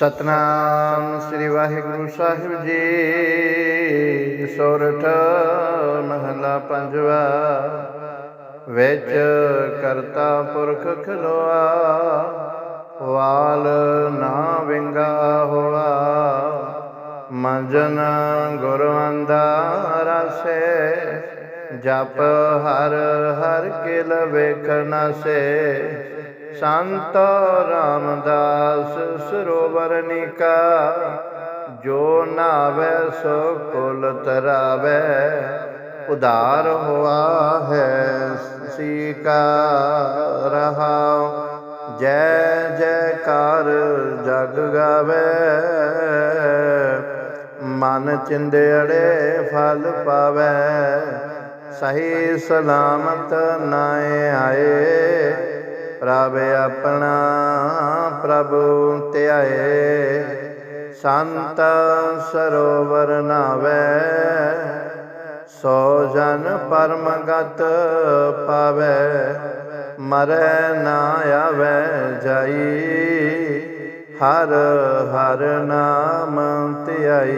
ਸਤਨਾਮ ਸ੍ਰੀ ਵਾਹਿਗੁਰੂ ਸਾਹਿਬ ਜੀ। ਸੋਰਠ ਮਹਲਾ ਪੰਜਵਾ। ਵਿੱਚ ਕਰਤਾ ਪੁਰਖ ਖਲੋਆ। ਵਾਲ ਨਾ ਵਿੰਗਾ ਹੋਆ। ਮੰਜਨ ਗੁਰ ਅੰਦਾਰਸੇ ਜਪ ਹਰ ਹਰ ਕਿਲ ਵੇਖਣਾ ਸੇ। ਸੰਤ ਰਾਮਦਾਸ ਸਰੋਵਰ ਨਿਕਾ, ਜੋ ਨਾਵੇ ਸੋ ਕੁਲ ਤਰਾਵੇ, ਉਧਾਰ ਹੋਆ ਹੈ ਸੀਕਾ ਰਹਾ। ਜੈ ਜੈਕਾਰ ਜਗ ਗਾਵੇ, ਮਨ ਚਿੰਦੜੇ ਫਲ ਪਾਵੇ। ਸਹੀ ਸਲਾਮਤ ਨਾਏ ਆਏ ਪ੍ਰਭ ਆਪਣਾ ਪ੍ਰਭੂ ਧਿਆਏ। ਸੰਤ ਸਰੋਵਰ ਨਾਵੇ। ਸੋ ਜਨ ਪਰਮ ਗਤ ਪਾਵੇ। ਮਰੈ ਨਾ ਆਵੇ ਜਾਈ। ਹਰ ਹਰ ਨਾਮ ਧਿਆਈ।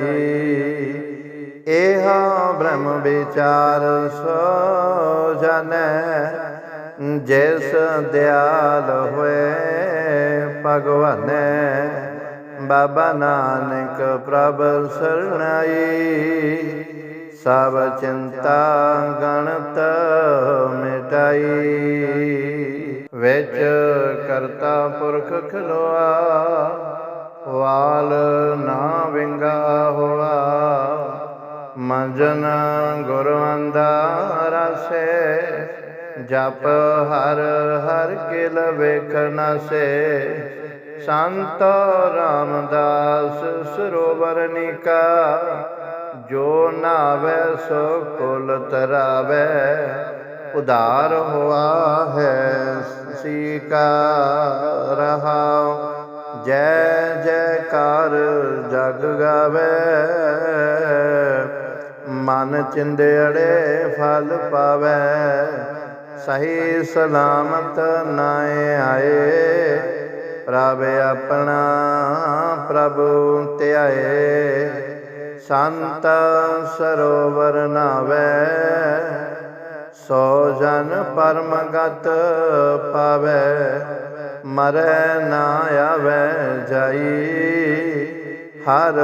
ਏਹਾ ਬ੍ਰਹਮ ਵਿਚਾਰ ਸੋ ਜਨੈ। ਜਿਸ ਦਿਆਲ ਹੋਏ ਭਗਵਾਨੈ ਬਾਬਾ ਨਾਨਕ ਪ੍ਰਭ ਸਰਣਾਈ, ਸਭ ਚਿੰਤਾ ਗਣਤ ਮਿਟਾਈ, ਵਿੱਚ ਕਰਤਾ ਪੁਰਖ ਖਲੋਆ, ਵਾਲ ਨਾ ਵਿੰਗਾ ਹੋਆ, ਮੰਜਨ ਜਪ ਹਰ ਹਰ ਕਿਲ ਵੇਖਣਾ ਸੇ। ਸੰਤ ਰਾਮਦਾਸ ਸਰੋਵਰ ਨਿਕਾ। ਜੋ ਨਾਵੇ ਸੋ ਕੁਲ ਤਰਾਵੇ। ਉਧਾਰ ਹੋਆ ਹੈ ਸੀਕਾ ਰਹਾ। ਜੈ ਜੈਕਾਰ ਜਗ ਗਾਵੇ। ਮਨ ਚਿੰਦੜੇ ਫਲ ਪਾਵੇ। ਸਹੀ ਸਲਾਮਤ ਨਾਏ ਆਏ ਪ੍ਰਭ ਆਪਣਾ ਪ੍ਰਭੂ ਧਿਆਏ। ਸੰਤ ਸਰੋਵਰ ਨਾਵੇ, ਸੋ ਜਨ ਪਰਮ ਗਤ ਪਾਵੇ, ਮਰੈ ਨਾ ਆਵੇ ਜਾਈ। ਹਰ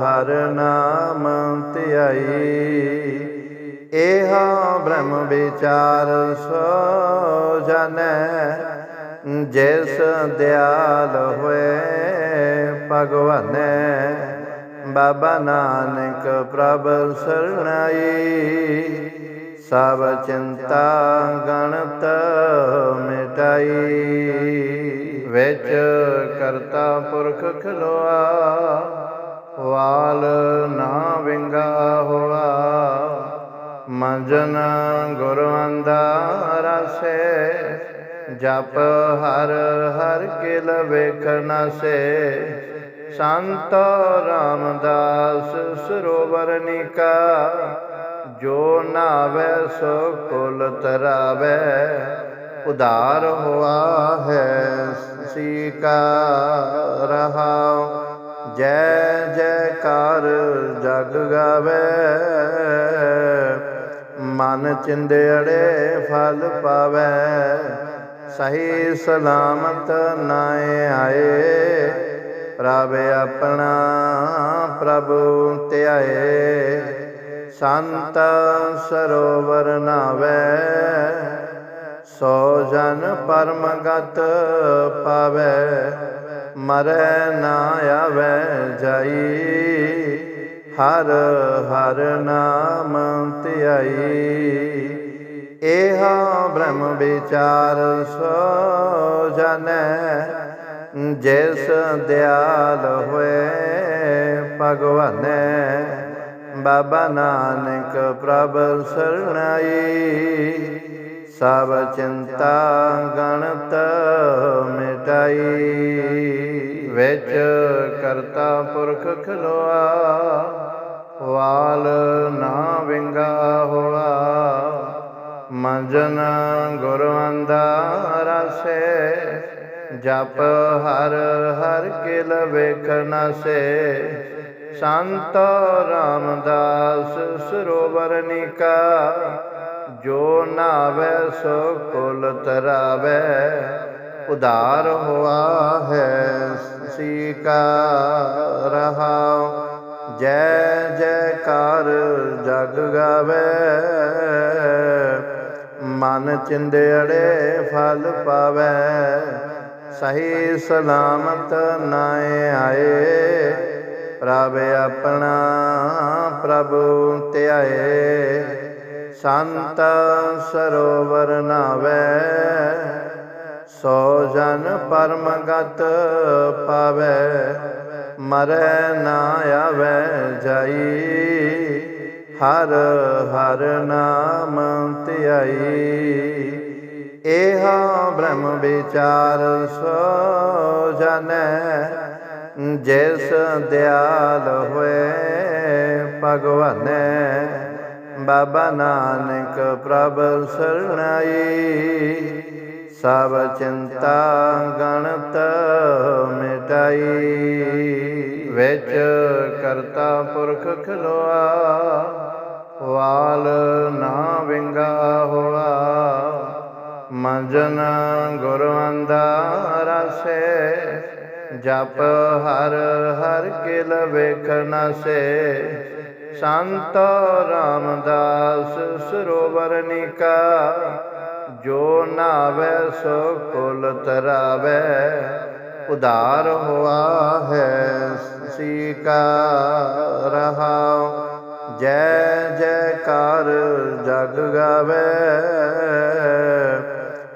ਹਰ ਨਾਮ ਧਿਆਈ। ਇਹ ਬ੍ਰਹਮ ਵਿਚਾਰ ਸੋ ਜਨੈ, ਜਿਸ ਦਿਆਲ ਹੋਏ ਭਗਵਾਨੈ, ਬਾਬਾ ਨਾਨਕ ਪ੍ਰਭ ਸਰਣਾਈ ਸਭ ਚਿੰਤਾ ਗਣਤ ਮਿਟਾਈ, ਵਿੱਚ ਕਰਤਾ ਪੁਰਖ ਖਲੋਆ, ਵਾਲ ਨਾ ਵਿੰਗਾ ਮੰਜਨ ਗੁਰ ਅੰਦਾਰਸੇ ਜਪ ਹਰ ਹਰ ਕਿਲ ਵੇਖਣਾ ਸੇ ਸੰਤ ਰਾਮਦਾਸ ਸਰੋਵਰ ਨਿਕਾ, ਜੋ ਨਾਵੇ ਸੋ ਕੁਲ ਤਰਾਵੇ, ਉਧਾਰ ਹੋਆ ਹੈ ਸੀਕਾ ਰਹਾ। ਜੈ ਜੈਕਾਰ ਜਗ ਗਾਵੇ ਮਨ ਚਿੰਦੜੇ ਫਲ ਪਾਵੇ। ਸਹੀ ਸਲਾਮਤ ਨਾਏ ਆਏ ਪ੍ਰਭ ਆਪਣਾ ਪ੍ਰਭੂ ਧਿਆਏ। ਸੰਤ ਸਰੋਵਰ ਨਾਵੇ, ਸੋ ਜਨ ਪਰਮ ਗਤ ਪਾਵੇ। ਮਰੈ ਨਾ ਆਵੇ ਜਾਈ। ਹਰ ਹਰ ਨਾਮ ਧਿਆਈ। ਏਹਾ ਬ੍ਰਹਮ ਵਿਚਾਰ ਸੋ ਜਨੈ, ਜਿਸ ਦਿਆਲ ਹੋਏ ਭਗਵਾਨੈ, ਬਾਬਾ ਨਾਨਕ ਪ੍ਰਭ ਸਰਣਾਈ। ਸਭ ਚਿੰਤਾ ਗਣਤ ਮਿਟਾਈ, ਵਿੱਚ ਕਰਤਾ ਪੁਰਖ ਖਲੋਆ। ਵਾਲ ਨਾ ਵਿੰਗਾ ਹੋਆ। ਮੰਜਨ ਗੁਰ ਅੰਦਾਰਸੇ ਜਪ ਹਰ ਹਰ ਕਿਲ ਵੇਖਣ ਸੇ। ਸੰਤ ਰਾਮਦਾਸ ਸਰੋਵਰ ਨਿਕਾ। ਜੋ ਨਾਵੇ ਸੋ ਕੁਲ ਤਰਾਵੇ। ਉਧਾਰ ਹੋਆ ਹੈ ਸੀ ਸੀਕਾ ਰਹਾ ਜੈ ਜੈਕਾਰ ਜਗ ਗਾਵੇ। ਮਨ ਚਿੰਦੜੇ ਫਲ ਪਾਵੇ। ਸਹੀ ਸਲਾਮਤ ਨਾਏ ਆਏ। ਪ੍ਰਭ ਆਪਣਾ ਪ੍ਰਭੂ ਧਿਆਏ। ਸੰਤ ਸਰੋਵਰ ਨਾਵੇ। ਸੋ ਜਨ ਪਰਮ ਪਾਵੇ। ਮਰੈ ਨਾ ਆਵੇ ਜਾਈ। ਹਰ ਹਰ ਨਾਮ ਧਿਆਈ। ਏਹਾ ਬ੍ਰਹਮ ਵਿਚਾਰ ਸੋ ਜਾਣੈ। ਜਿਸ ਦਿਆਲ ਹੋਏ ਭਗਵਾਨੈ। ਬਾਬਾ ਨਾਨਕ ਪ੍ਰਭ ਸਰਣਾਈ। ਸਭ ਚਿੰਤਾ ਗਣਤ ਮਿਟਾਈ। ਵਿੱਚ ਕਰਤਾ ਪੁਰਖ ਖਲੋਆ, ਵਾਲ ਨਾ ਵਿੰਗਾ ਹੋਆ। ਮੰਜਨ ਗੁਰ ਅੰਦਾਰਸੇ ਜਪ ਹਰ ਹਰ ਕਿਲ ਵੇਖਣ ਸੇ। ਸੰਤ ਰਾਮਦਾਸ ਸਰੋਵਰ ਨਿਕਾ, ਜੋ ਨਾਵੇ ਸੋ ਕੁਲ ਤਰਾਵੇ। ਉਧਾਰ ਹੋਆ ਹੈ। ਸੀਕਾ ਰਹਾ ਜੈ ਜੈਕਾਰ ਜਗ ਗਾਵੇ।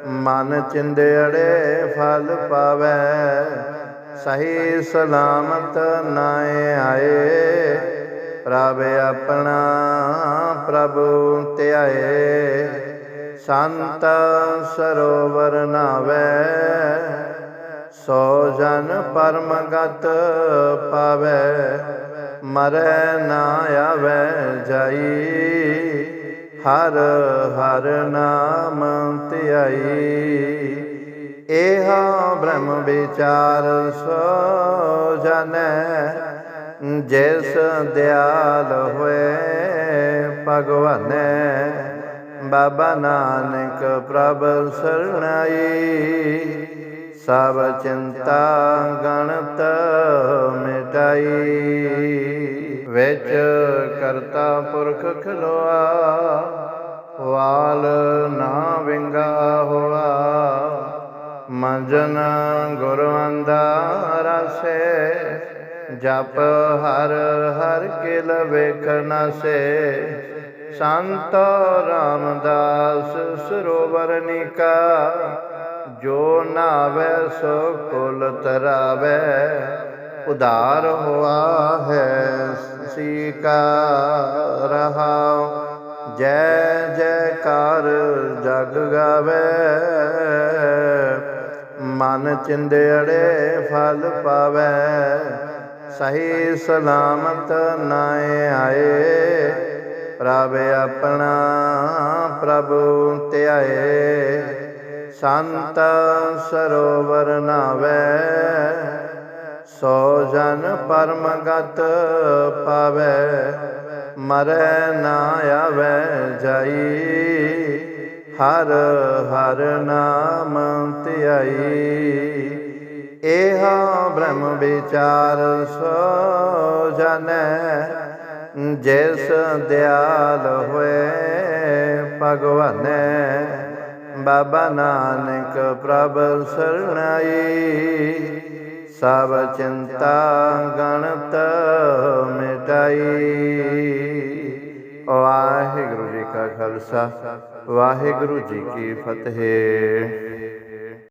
ਮਨ ਚਿੰਦੜੇ ਫਲ ਪਾਵੇ। ਸਹੀ ਸਲਾਮਤ ਨਾਏ ਆਏ। ਪ੍ਰਭ ਆਪਣਾ ਪ੍ਰਭੂ ਧਿਆਏ। ਸੰਤ ਸਰੋਵਰ ਨਾਵੇ। ਸੋ ਜਨ ਪਰਮ ਗਤ ਪਾਵੇ, ਮਰੈ ਨਾ ਆਵੇ ਜਾਈ। ਹਰ ਹਰ ਨਾਮ ਧਿਆਈ। ਏਹਾ ਬ੍ਰਹਮ ਵਿਚਾਰ ਸੋ ਜਾਣੈ ਜਿਸ ਦਿਆਲ ਹੋਏ ਭਗਵਾਨੈ। ਬਾਬਾ ਨਾਨਕ ਪ੍ਰਭ ਸਰਣਾਈ। ਸਭ ਚਿੰਤਾ ਗਣਤ ਮਿਟਾਈ, ਵਿੱਚ ਕਰਤਾ ਪੁਰਖ ਖਲੋਆ, ਵਾਲ ਨਾ ਵਿੰਗਾ ਹੋਆ। ਮੰਜਨ ਗੁਰ ਅੰਦਾਰਸੇ ਜਪ ਹਰ ਹਰ ਕਿਲ ਵੇਖਣ ਸੇ ਸੰਤ ਰਾਮਦਾਸ ਸਰੋਵਰ ਨਿਕਾ ਜੋ ਨਾਵੇ ਸੋ ਕੁਲ ਤਰਾਵੇ, ਉਧਾਰ ਹੋਆ ਹੈ ਸੀਕਾ ਰਹਾ ਜੈ ਜੈਕਾਰ ਜਗ ਗਾਵੇ, ਮਨ ਚਿੰਦੜੇ ਫਲ ਪਾਵੇ। ਸਹੀ ਸਲਾਮਤ ਨਾਏ ਆਏ ਪ੍ਰਭ ਆਪਣਾ ਪ੍ਰਭੂ ਧਿਆਏ। ਸੰਤ ਸਰੋਵਰ ਨਾਵੇ, ਸੋ ਜਨ ਪਰਮ ਗਤ ਪਾਵੇ, ਮਰੈ ਨਾ ਆਵੇ ਜਾਈ, ਹਰ ਹਰ ਨਾਮ ਧਿਆਈ। ਏਹਾ ਬ੍ਰਹਮ ਵਿਚਾਰ ਸੋ ਜਾਣੈ ਜਿਸ ਦਿਆਲ ਹੋਏ ਭਗਵਾਨੈ ਬਾਬਾ ਨਾਨਕ ਪ੍ਰਭ ਸਰਣਾਈ। ਸਭ ਚਿੰਤਾ ਗਣਤ ਮਿਟਾਈ। ਵਾਹਿਗੁਰੂ ਜੀ ਕਾ ਖਾਲਸਾ, ਵਾਹਿਗੁਰੂ ਜੀ ਕੀ ਫਤਿਹ।